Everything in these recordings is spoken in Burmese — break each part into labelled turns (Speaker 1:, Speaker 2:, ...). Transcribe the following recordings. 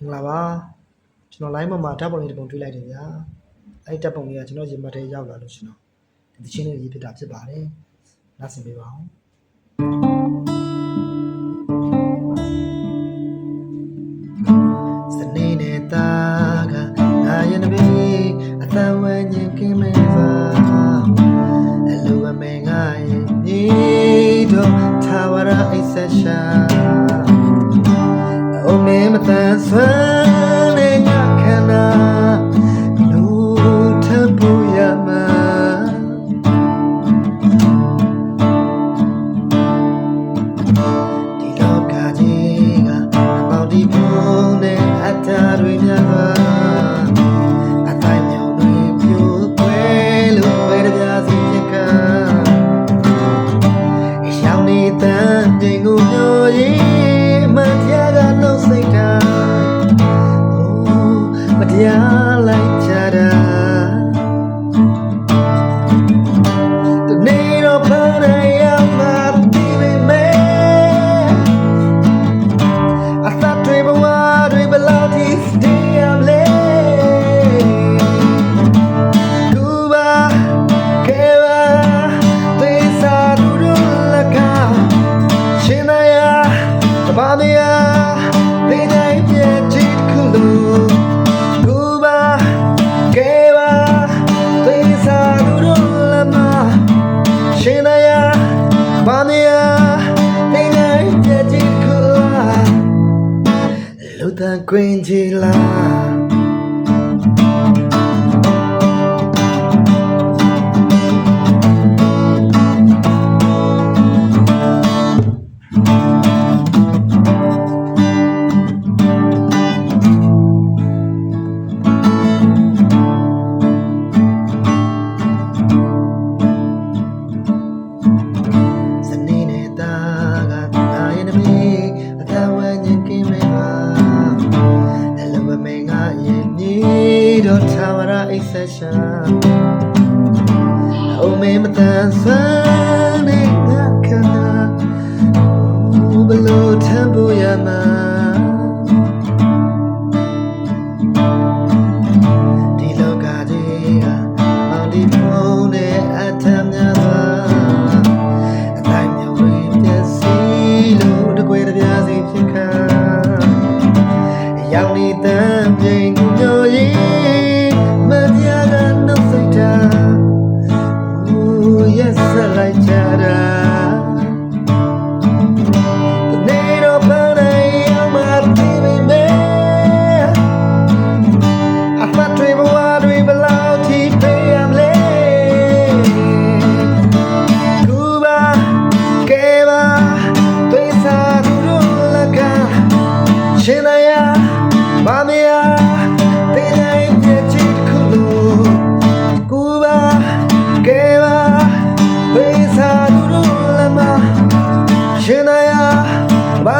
Speaker 1: မင်္ဂလာပါကျွန်တော် line မှာမှာဓာတ်ပုံလေးတစ်ပုံတွေ့လိုက်တယ်ဗျာအဲ့ဒီဓာတ်ပုံလေးကကျွန်တော်ရင်မထဲရောက်လာလို့ကျွန်တော်ဒီသချင်းလေးရေးပြတာဖြစ်ပါတယ်နားဆင်ပေးပါအောင်စနေနဲ့တာကနာယနဘေးအသံဝဲညင်ကင်းမဲပါအလူအမေငါရဲ့မြေတော့သာဝရအိဆက်ရှာအုံး နေမတန်ဆွမ်းနေညခန္ဓာလူထပူရမှာဒီလောကကြီးကအမောင်ဒီပုံနဲ့အတ္တတွေများပါအတိုင်းမြောင်တွေပြိုကွယ်လို့ပဲတပြားစီဖြစ်ကရောင်နေတဲ့တင်ကိုမျိုးရင် မတရားလိုက် ကွင်းကြီးလား တော့သာဝရအိဆက်ရှာအုံမေမတန်ဆန်းနေငါခနာဘလို့ထမ်းဖို့ရမှာဒီလောကကြီးကမောင်ဒီဖုန်းနဲ့အထမ်းများပါအတိုင်းမျိုးတွေပြည့်စည်လို့တကွေတပြားစီဖြစ်ခါရောက်နေတဲ့ပြင်ကိုမျိုးရင် ရက်ဆ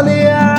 Speaker 1: မမယာ